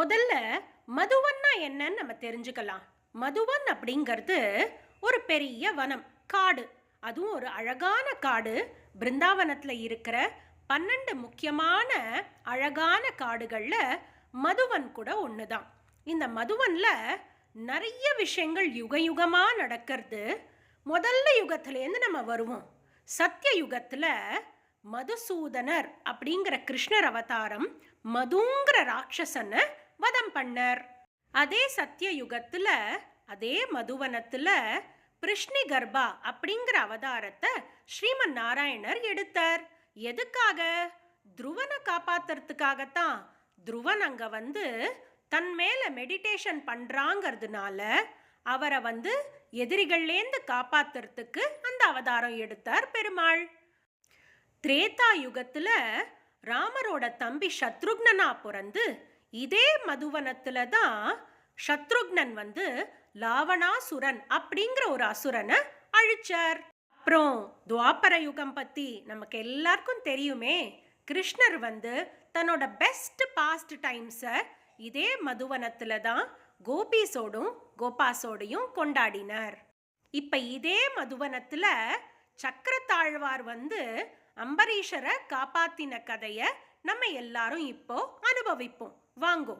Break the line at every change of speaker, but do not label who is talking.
முதல்ல மதுவன்னா என்னன்னு நம்ம தெரிஞ்சுக்கலாம். மதுவன் அப்படிங்கிறது ஒரு பெரிய வனம் காடு. அதுவும் ஒரு அழகான காடு. பிருந்தாவனத்தில் இருக்கிற பன்னெண்டு முக்கியமான அழகான காடுகளில் மதுவன் கூட ஒன்று தான் இந்த மதுவனில் நிறைய விஷயங்கள் யுக யுகமாக நடக்கிறது. முதல்ல யுகத்துலேருந்து நம்ம வருவோம். சத்திய யுகத்தில் மதுசூதனர் அப்படிங்கிற கிருஷ்ணர் அவதாரம் மதுங்கிற ராட்சசனை வதம் பண்ணார். அதே சத்திய யுகத்துல அதே மதுவனத்துல பிருஷ்ணி கர்ப்பா அப்படிங்கிற அவதாரத்தை ஸ்ரீமன் நாராயணர் எடுத்தார். எதுக்காக? துருவனை காப்பாத்துறதுக்காகத்தான். துருவன் அங்க வந்து தன் மேல மெடிடேஷன் பண்றாங்கிறதுனால அவரை வந்து எதிரிகள்லேருந்து காப்பாத்துறதுக்கு அந்த அவதாரம் எடுத்தார் பெருமாள். திரேதா யுகத்துல ராமரோட தம்பி சத்ருக்னனா பிறந்து இதே மதுவனத்துல தான் சத்ருக்னன் வந்து லாவணாசுரன் அப்படிங்கிற ஒரு அசுரனை அழிச்சார். அப்புறம் துவாபர யுகம் பற்றி நமக்கு எல்லாருக்கும் தெரியுமே. கிருஷ்ணர் வந்து தன்னோட பெஸ்ட் பாஸ்ட் டைம்ஸை இதே மதுவனத்தில் தான் கோபீஸோடும் கோபாஸோடையும் கொண்டாடினார். இப்போ இதே மதுவனத்தில் சக்கரத்தாழ்வார் வந்து அம்பரீஷரை காப்பாத்தின கதையை நம்ம எல்லாரும் இப்போ அனுபவிப்போம். வாங்கோ